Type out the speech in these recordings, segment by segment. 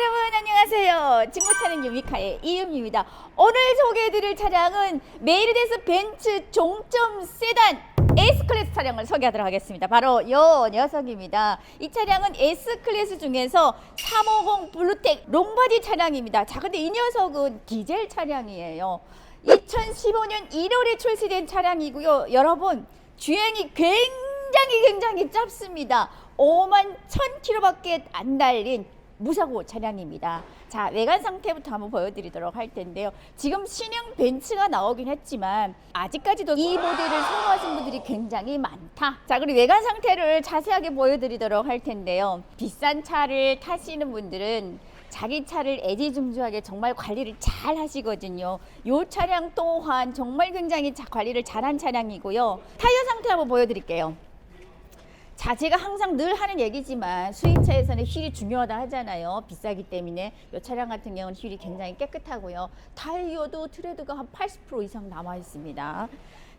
여러분 안녕하세요. 직무타는 유미카의 이음입니다. 오늘 소개해드릴 차량은 메르데스 벤츠 종점 세단 S클래스 차량을 소개하도록 하겠습니다. 바로 요 녀석입니다. 이 차량은 S클래스 중에서 350 블루텍 롱바디 차량입니다. 자, 근데 이 녀석은 디젤 차량이에요. 2015년 1월에 출시된 차량이고요. 여러분, 주행이 굉장히 굉장히 짧습니다. 5만 1000km밖에 안 달린 무사고 차량입니다. 자, 외관 상태부터 한번 보여드리도록 할 텐데요. 지금 신형 벤츠가 나오긴 했지만 아직까지도 이 모델을 선호하시는 분들이 굉장히 많다. 자, 그리고 외관 상태를 자세하게 보여드리도록 할 텐데요. 비싼 차를 타시는 분들은 자기 차를 애지중지하게 정말 관리를 잘 하시거든요. 이 차량 또한 정말 굉장히 자- 관리를 잘한 차량이고요. 타이어 상태 한번 보여드릴게요. 자, 제가 항상 늘 하는 얘기지만 수입차에서는 휠이 중요하다 하잖아요. 비싸기 때문에 이 차량 같은 경우는 휠이 굉장히 깨끗하고요. 타이어도 트레드가 한 80% 이상 남아 있습니다.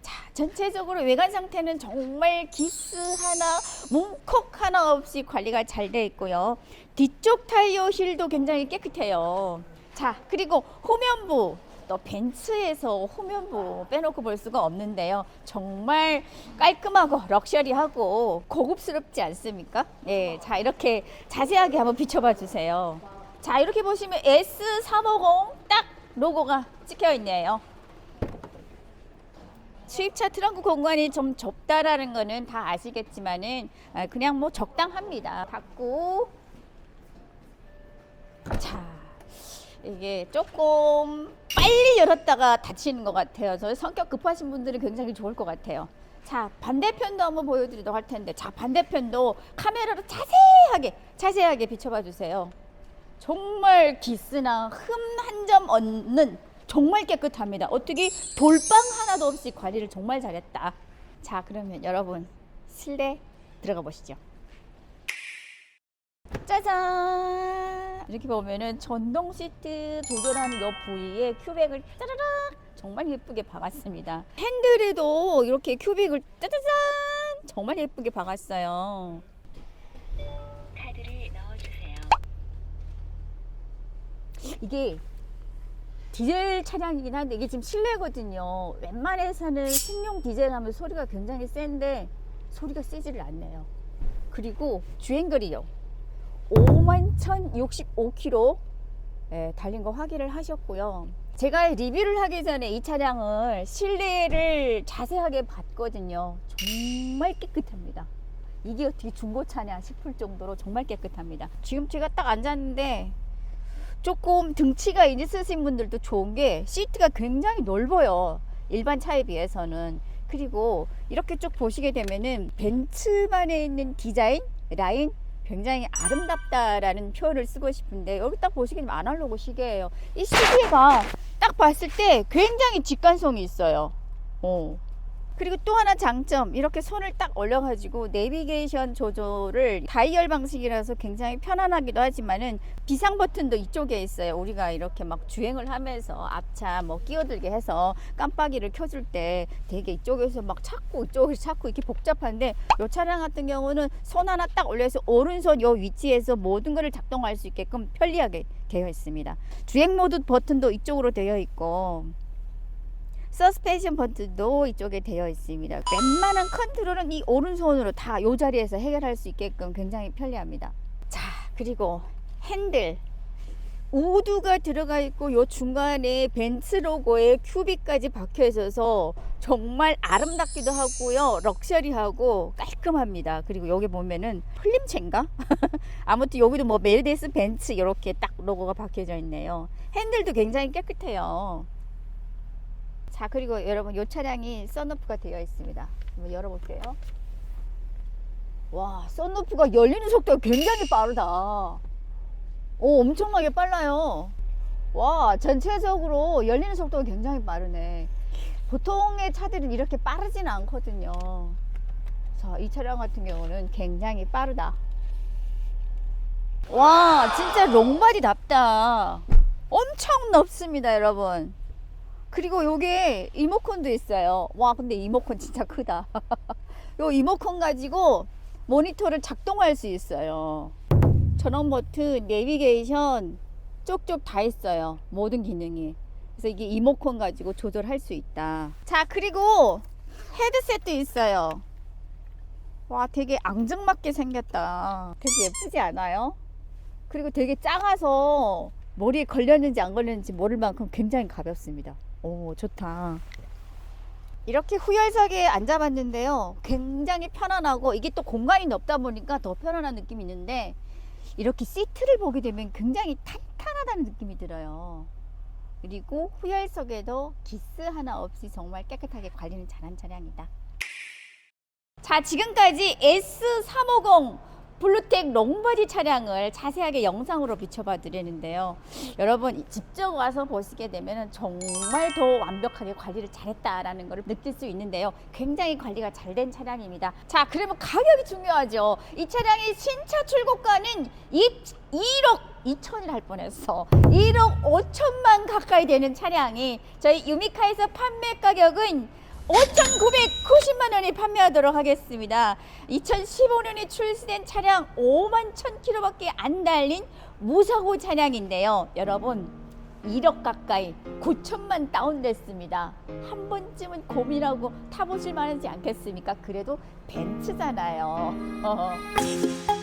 자, 전체적으로 외관 상태는 정말 기스 하나, 문콕 하나 없이 관리가 잘 돼 있고요. 뒤쪽 타이어 힐도 굉장히 깨끗해요. 자, 그리고 후면부 또 벤츠에서 후면부 빼놓고 볼 수가 없는데요. 정말 깔끔하고 럭셔리하고 고급스럽지 않습니까? 네, 자 이렇게 자세하게 한번 비춰봐 주세요. 자 이렇게 보시면 S350 딱 로고가 찍혀 있네요. 수입차 트렁크 공간이 좀 좁다라는 거는 다 아시겠지만은 아, 그냥 뭐 적당합니다. 닫고 자 이게 조금 빨리 열었다가 닫히는 것 같아요. 저 성격 급하신 분들은 굉장히 좋을 것 같아요. 자 반대편도 한번 보여드리도록 할 텐데 자 반대편도 카메라로 자세하게 자세하게 비춰봐 주세요. 정말 기스나 흠 한 점 없는 정말 깨끗합니다. 어떻게 돌빵 하나도 없이 관리를 정말 잘했다. 자 그러면 여러분 실내 들어가 보시죠. 짜잔 이렇게 보면은 전동 시트 조절하는 이 부위에 큐백을 짜라락 정말 예쁘게 박았습니다. 핸들에도 이렇게 큐빅을 짜자잔! 정말 예쁘게 박았어요. 카드를 넣어주세요. 이게 디젤 차량이긴 한데 이게 지금 실내거든요. 웬만해서는 신용 디젤 하면 소리가 굉장히 센데 소리가 세지를 않네요. 그리고 주행거리요 5만 1065km 예, 달린 거 확인을 하셨고요. 제가 리뷰를 하기 전에 이 차량을 실내를 자세하게 봤거든요. 정말 깨끗합니다. 이게 어떻게 중고차냐 싶을 정도로 정말 깨끗합니다. 지금 제가 딱 앉았는데 조금 등치가 있으신 분들도 좋은 게 시트가 굉장히 넓어요. 일반 차에 비해서는. 그리고 이렇게 쭉 보시게 되면은 벤츠만에 있는 디자인, 라인 굉장히 아름답다라는 표현을 쓰고 싶은데 여기 딱 보시기엔 아날로그 시계예요. 이 시계가 딱 봤을 때 굉장히 직관성이 있어요. 어. 그리고 또 하나 장점 이렇게 손을 딱 올려가지고 내비게이션 조절을 다이얼 방식이라서 굉장히 편안하기도 하지만은 비상 버튼도 이쪽에 있어요. 우리가 이렇게 막 주행을 하면서 앞차 뭐 끼어들게 해서 깜빡이를 켜줄 때 되게 이쪽에서 막 찾고 이쪽에서 찾고 이렇게 복잡한데 이 차량 같은 경우는 손 하나 딱 올려서 오른손 요 위치에서 모든 것을 작동할 수 있게끔 편리하게 되어 있습니다. 주행 모드 버튼도 이쪽으로 되어 있고 서스펜션 버튼도 이쪽에 되어 있습니다. 웬만한 컨트롤은 이 오른손으로 다 이 자리에서 해결할 수 있게끔 굉장히 편리합니다. 자, 그리고 핸들. 우드가 들어가 있고 요 중간에 벤츠 로고에 큐빅까지 박혀 있어서 정말 아름답기도 하고요. 럭셔리하고 깔끔합니다. 그리고 여기 보면은 풀림체인가? 아무튼 여기도 뭐 메르데스 벤츠 이렇게 딱 로고가 박혀져 있네요. 핸들도 굉장히 깨끗해요. 자 그리고 여러분 이 차량이 썬루프가 되어 있습니다. 한번 열어볼게요. 와 썬루프가 열리는 속도가 굉장히 빠르다. 오 엄청나게 빨라요. 와 전체적으로 열리는 속도가 굉장히 빠르네. 보통의 차들은 이렇게 빠르지는 않거든요. 자이 차량 같은 경우는 굉장히 빠르다. 와 진짜 롱바디답다. 엄청 넓습니다 여러분 그리고 요게 이모콘도 있어요. 와, 근데 이모콘 진짜 크다. 요 이모콘 가지고 모니터를 작동할 수 있어요. 전원 버튼, 내비게이션 쪽쪽 다 있어요. 모든 기능이. 그래서 이게 이모컨 가지고 조절할 수 있다. 자, 그리고 헤드셋도 있어요. 와, 되게 앙증맞게 생겼다. 되게 예쁘지 않아요? 그리고 되게 작아서 머리에 걸렸는지 안 걸렸는지 모를 만큼 굉장히 가볍습니다. 오, 좋다. 이렇게 후열석에 앉아봤는데요. 굉장히 편안하고 이게 또 공간이 넓다 보니까 더 편안한 느낌이 있는데 이렇게 시트를 보게 되면 굉장히 탄탄하다는 느낌이 들어요. 그리고 후열석에도 기스 하나 없이 정말 깨끗하게 관리는 잘한 차량이다. 자, 지금까지 S350 블루텍 롱바디 차량을 자세하게 영상으로 비춰봐 드리는데요. 여러분 직접 와서 보시게 되면 정말 더 완벽하게 관리를 잘했다라는 것을 느낄 수 있는데요. 굉장히 관리가 잘 된 차량입니다. 자, 그러면 가격이 중요하죠. 이 차량의 신차 출고가는 2, 1억 2천이라 할 뻔했어. 1억 5천만 가까이 되는 차량이 저희 유미카에서 판매 가격은 5,990만 원에 판매하도록 하겠습니다. 2015년에 출시된 차량 5만 1,000km밖에 안 달린 무사고 차량인데요. 여러분 1억 가까이 9천만 다운됐습니다. 한 번쯤은 고민하고 타보실 만하지 않겠습니까? 그래도 벤츠잖아요.